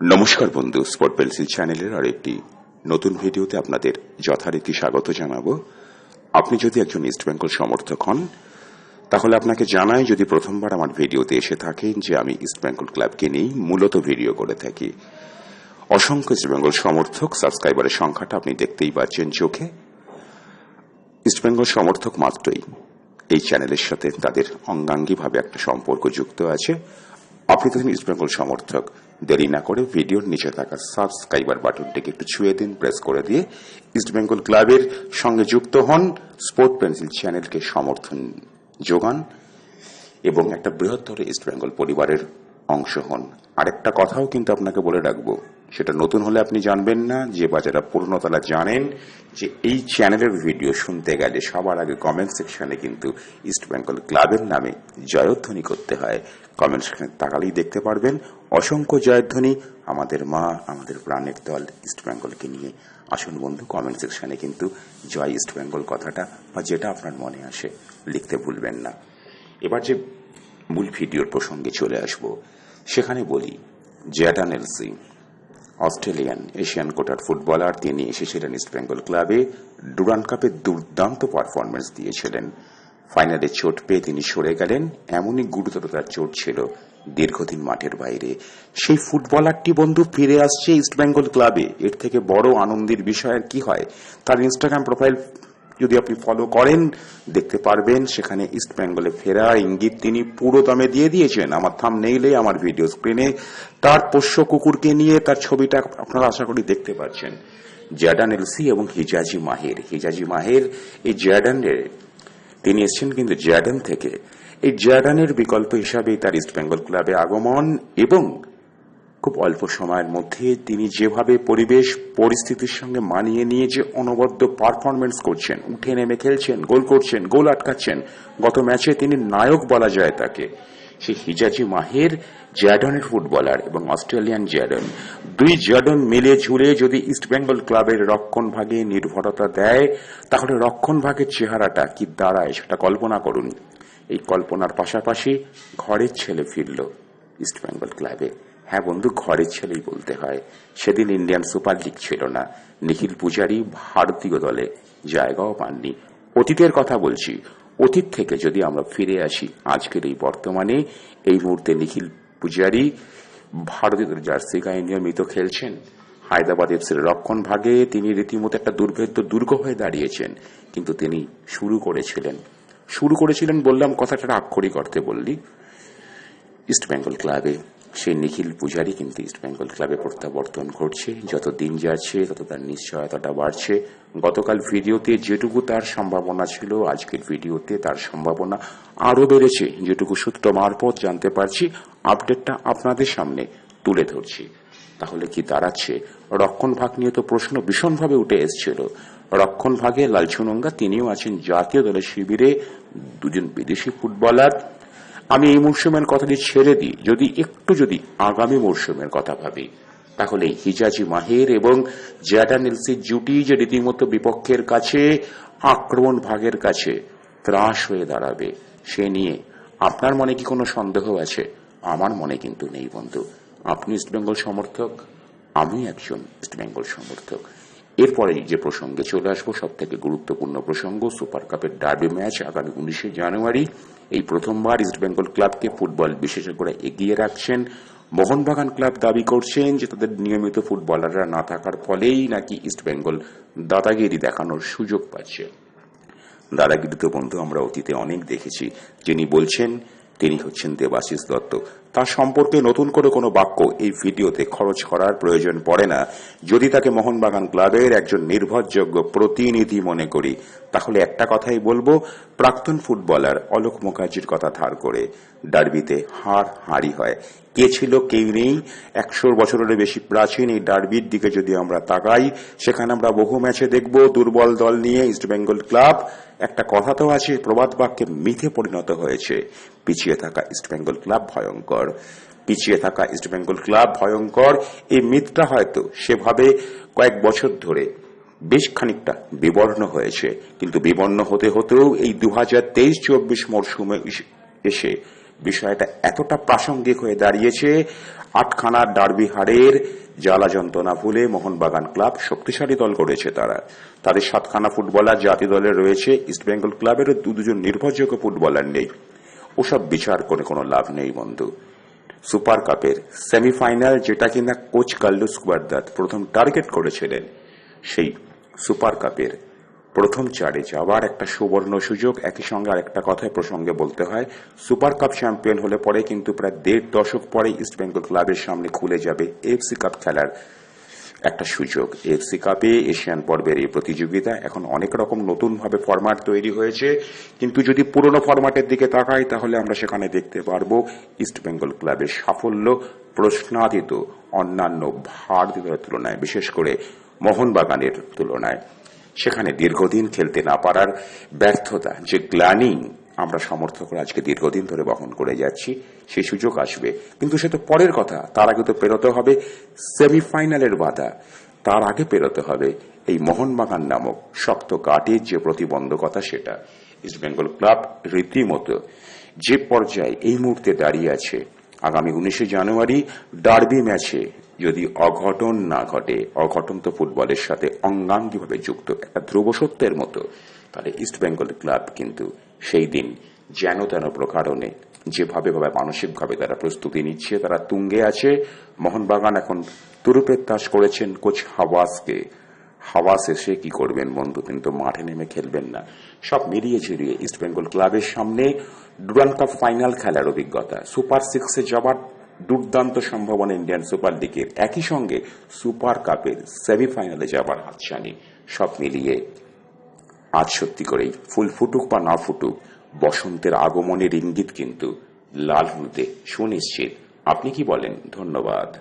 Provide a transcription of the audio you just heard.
নমস্কার বন্ধু spot pencil চ্যানেলের আর একটি নতুন ভিডিওতে আপনাদের যথারীতি স্বাগত জানাব। আপনি যদি একজন ইস্ট বেঙ্গল সমর্থক হন, তাহলে আপনাকে জানাই যদি প্রথমবার আমার ভিডিওতে এসে থাকেন যে আমি ইস্ট বেঙ্গল ক্লাবকে নিয়েই মূলত ভিডিও করে থাকি। অসংখ্য ইস্ট বেঙ্গল সমর্থক সাবস্ক্রাইবারের সংখ্যাটা আপনি দেখতেই পাচ্ছেন চোখে। ইস্ট বেঙ্গল সমর্থক মাত্রই এই চ্যানেলের সাথে তাদের অঙ্গাঙ্গিভাবে একটা সম্পর্ক যুক্ত আছে। আপনি যদি ইস্ট বেঙ্গল সমর্থক। দেরি না করে ভিডিওর নিচে থাকা সাবস্ক্রাইবার বাটনটিকে একটু ছুঁয়ে দিন প্রেস করে দিয়ে ইস্ট বেঙ্গল ক্লাবের সঙ্গে যুক্ত হন স্পোর্ট পেন্সিল চ্যানেলকে সমর্থন যোগান এবং একটা বৃহত্তর ইস্ট বেঙ্গল পরিবারের অংশ হন। আরেকটা কথাও কিন্তু আপনাকে বলে রাখব। সেটা নতুন হলে আপনি জানবেন না, যে বা যারা তারা জানেন যে এই চ্যানেলের ভিডিও শুনতে গেলে সবার আগে কমেন্ট সেকশনে কিন্তু ইস্ট বেঙ্গল ক্লাবের নামে জয়ধ্বনি করতে হয়। কমেন্ট সেকশনে তাকালেই দেখতে পারবেন। অসংখ্য জয়ধ্বনি আমাদের মা, আমাদের প্রাণের দল ইস্ট বেঙ্গলকে নিয়ে। আসুন বন্ধু কমেন্ট সেকশনে কিন্তু জয় ইস্ট বেঙ্গল কথাটা বা যেটা আপনার মনে আসে, লিখতে ভুলবেন না। এবার যে মূল ভিডিওর প্রসঙ্গে চলে আসব। সেখানে বলি জ্যাডান এলসি অস্ট্রেলিয়ান এশিয়ান কোটার ফুটবলার, তিনি এসেছিলেন ইস্ট বেঙ্গল ক্লাবে, ডুরান কাপে দুর্দান্ত পারফরমেন্স দিয়েছিলেন। ফাইনালে চোট পেয়ে তিনি সরে গেলেন, এমনই গুরুতর তার চোট ছিল দীর্ঘদিন মাঠের বাইরে। সেই ফুটবলারটি বন্ধু ফিরে আসছে ইস্ট বেঙ্গল ক্লাবে। এর থেকে বড় আনন্দের বিষয় আর কি হয়, তার ইনস্টাগ্রাম প্রোফাইল যদি আপনি ফলো করেন, দেখতে পারবেন, সেখানে ইস্ট বেঙ্গলে ফেরা, ইঙ্গিত তিনি পুরো দামে দিয়ে দিয়েছেন। আমার থাম নেইলে আমার ভিডিও স্ক্রিনে তার পোষ্য কুকুরকে নিয়ে তার ছবিটা আপনারা আশা করি দেখতে পাচ্ছেন। জ্যাডান এলসি এবং হিজাজি মাহের হিজাজি মাহের এই জ্যাডানের তিনি এসছেন কিন্তু জ্যাডান থেকে। এই জ্যাডানের বিকল্প হিসাবেই তার ইস্ট বেঙ্গল ক্লাবে আগমন এবং খুব অল্প সময়ের মধ্যে তিনি যেভাবে পরিবেশ পরিস্থিতির সঙ্গে মানিয়ে নিয়ে যে অনবদ্য পারফরমেন্স করছেন, উঠে নেমে খেলছেন, গোল করছেন, গোল আটকাচ্ছেন, গত ম্যাচে তিনি নায়ক বলা যায় তাকে। সে হিজাজি মাহের, জ্যাডনের ফুটবলার এবং অস্ট্রেলিয়ান জ্যাডন। দুই জ্যাডন মিলে ঝুলে যদি ইস্ট বেঙ্গল ক্লাবের রক্ষণ ভাগে নির্ভরতা দেয়, তাহলে রক্ষণ ভাগের চেহারাটা কি দাঁড়ায় সেটা কল্পনা করুন। এই কল্পনার পাশাপাশি ঘরের ছেলে ফিরল ইস্ট বেঙ্গল ক্লাবে। হ্যাঁ বন্ধু, ঘরের ছেলেই বলতে হয়। সেদিন ইন্ডিয়ান সুপার লিগ ছিল না। নিখিল পূজারি ভারতীয় দলে জায়গাও পাননি। অতীতের কথা বলছি। অতীত থেকে যদি আমরা ফিরে আসি, আজকের এই বর্তমানে, এই মুহূর্তে নিখিল পূজারি ভারতীয় জার্সি গায়ে নিয়মিত খেলছেন। হায়দ্রাবাদ এফসির রক্ষণ ভাগে তিনি রীতিমতো একটা দুর্ভেদ্য দুর্গ হয়ে দাঁড়িয়েছেন। কিন্তু তিনি শুরু করেছিলেন। শুরু করেছিলেন বললাম কথাটা আক্ষরিক অর্থে বললি ইস্ট বেঙ্গল ক্লাবে। সেই নিখিল পূজারি কিন্তু ইস্ট বেঙ্গল ক্লাবে প্রত্যাবর্তন করছে যত দিন যাচ্ছে, তত তার নিশ্চয়তাটা বাড়ছে। গতকাল ভিডিওতে যেটুকু তার সম্ভাবনা ছিল, আজকের ভিডিওতে তার সম্ভাবনা আরও বেড়েছে। যেটুকু সূত্র মারফত জানতে পারছি, আপডেটটা আপনাদের সামনে তুলে ধরছি। তাহলে কি দাঁড়াচ্ছে? রক্ষণ ভাগ নিয়ে তো প্রশ্ন ভীষণভাবে উঠে এসেছিল। রক্ষণ ভাগে লালচুনঙ্গা, তিনিও আছেন জাতীয় দলের শিবিরে। দুজন বিদেশি ফুটবলার আমি এই মরশুমের কথাটি ছেড়ে দিই। যদি, একটু যদি আগামী মরশুমের কথা ভাবি, তাহলে হিজাজি মাহের এবং জ্যাডান এলসির জুটি যে রীতিমতো বিপক্ষের কাছে, আক্রমণ ভাগের কাছে ত্রাস হয়ে দাঁড়াবে, সে নিয়ে আপনার মনে কি কোনো সন্দেহ আছে? আমার মনে কিন্তু নেই বন্ধু। আপনি ইস্টবেঙ্গল সমর্থক আমি একজন ইস্টবেঙ্গল সমর্থক। এরপরে যে প্রসঙ্গে চলে আসব সব থেকে গুরুত্বপূর্ণ প্রসঙ্গ, সুপার কাপের ডার্বি ম্যাচ আগামী উনিশে জানুয়ারি। এই প্রথমবার ইস্টবেঙ্গল ক্লাবকে ফুটবল বিশেষজ্ঞরা এগিয়ে রাখছেন। মোহনবাগান ক্লাব দাবি করছেন যে তাদের নিয়মিত ফুটবলাররা না থাকার ফলেই নাকি ইস্টবেঙ্গল দাদাগিরি দেখানোর সুযোগ পাচ্ছে। দাদাগিরি তো বন্ধু, আমরা অতীতে অনেক দেখেছি। যিনি বলছেন, তিনি হচ্ছেন দেবাশিস দত্ত। তার সম্পর্কে নতুন করে কোনো বাক্য এই ভিডিওতে খরচ করার প্রয়োজন পড়ে না। যদি তাকে মোহনবাগান ক্লাবের একজন নির্ভরযোগ্য প্রতিনিধি মনে করি, তাহলে একটা কথাই বলব, প্রাক্তন ফুটবলার অলোক মুখার্জির কথা ধার করে ডার্বিতে হার হারি হয়। কে ছিল কেউ নেই, একশোর বছরের বেশি প্রাচীন এই ডার্বির দিকে যদি আমরা তাকাই, সেখানে আমরা বহু ম্যাচে দেখব দুর্বল দল নিয়ে ইস্টবেঙ্গল ক্লাব। একটা কথা তো আছে, প্রবাদ বাক্যে মিথে পরিণত হয়েছে। পিছিয়ে থাকা ইস্টবেঙ্গল ক্লাব ভয়ঙ্কর। পিছিয়ে থাকা ইস্টবেঙ্গল ক্লাব ভয়ঙ্কর। এই মিথটা হয়তো সেভাবে কয়েক বছর ধরে বেশ খানিকটা বিবর্ণ হয়েছে। কিন্তু বিবর্ণ হতে হতেও এই দু হাজার তেইশ চব্বিশ মরশুমে এসে বিষয়টা এতটা প্রাসঙ্গিক হয়ে দাঁড়িয়েছে। আটখানা ডার্বি হারের জ্বালা যন্ত্রণা ভুলে মোহনবাগান ক্লাব শক্তিশালী দল করেছে তারা। তাদের সাতখানা ফুটবলার জাতি দলে রয়েছে ইস্টবেঙ্গল ক্লাবেরও দু দুজন নির্ভরযোগ্য ফুটবলার নেই। ওসব বিচার করে কোনো লাভ নেই, বন্ধু। সুপার কাপের সেমিফাইনাল যেটা কিনা কোচ কার্লোস কুয়ারদাত প্রথম টার্গেট করেছিলেন, সেই সুপার কাপের প্রথম চারে যাওয়ার একটা সুবর্ণ সুযোগ। একই সঙ্গে আরেকটা কথায় প্রসঙ্গে বলতে হয়, সুপার কাপ চ্যাম্পিয়ন হলে পরে কিন্তু প্রায় দেড় দশক পরে ইস্টবেঙ্গল ক্লাবের সামনে খুলে যাবে এফসি কাপ খেলার একটা সুযোগ। এফসি কাপে এশিয়ান পর্বের এই প্রতিযোগিতা এখন অনেক রকম নতুন ভাবে ফরম্যাট তৈরি হয়েছে। কিন্তু যদি পুরনো ফরম্যাটের দিকে তাকাই, তাহলে আমরা সেখানে দেখতে পারব ইস্টবেঙ্গল ক্লাবের সাফল্য প্রশ্নাতীত অন্যান্য ভারতীয়দের তুলনায়, বিশেষ করে মোহনবাগানের তুলনায়। সেখানে দীর্ঘদিন খেলতে না পারার ব্যর্থতা, যে গ্লানি আমরা সমর্থকরা আজকে দীর্ঘদিন ধরে বহন করে যাচ্ছি সেই সুযোগ আসবে। কিন্তু সে তো পরের কথা, তার আগে তো পেরোতে হবে সেমিফাইনালের বাধা। তার আগে পেরোতে হবে এই মোহনবাগান নামক শক্ত কাঠের যে প্রতিবন্ধকতা সেটা। ইস্টবেঙ্গল ক্লাব রীতিমতো যে পর্যায়ে এই মুহূর্তে দাঁড়িয়ে আছে, আগামী উনিশে জানুয়ারি ডার্বি ম্যাচে যদি অঘটন না ঘটে, অঘটন তো ফুটবলের সাথে অঙ্গাঙ্গিভাবে যুক্ত, একটা ধ্রুব সত্যের মতো, তাহলে ইস্ট বেঙ্গল ক্লাব কিন্তু সেই দিন যেন তেন প্রকারণে যেভাবে ভাবে মানসিকভাবে তারা প্রস্তুতি নিচ্ছে, তারা তুঙ্গে আছে। মোহনবাগান এখন তুরুপের তাস করেছেন কোচ হাওয়াসকে। হাওয়াস এসে কি করবেন বন্ধু? তিনি তো মাঠে নেমে খেলবেন না। সব মিলিয়ে ঝুলিয়ে ইস্টবেঙ্গল ক্লাবের সামনে ডুরান কাপ ফাইনাল খেলার অভিজ্ঞতা। সুপার সিক্সে যাবার দুর্দান্ত সম্ভাবনা ইন্ডিয়ান সুপার লিগের। একই সঙ্গে সুপার কাপের সেমিফাইনালে যাবার হাতছানি। সব মিলিয়ে আজ সত্যি করেই ফুল ফুটুক বা না ফুটুক, বসন্তের আগমনের ইঙ্গিত কিন্তু লাল হলুদে সুনিশ্চিত। আপনি কি বলেন? ধন্যবাদ।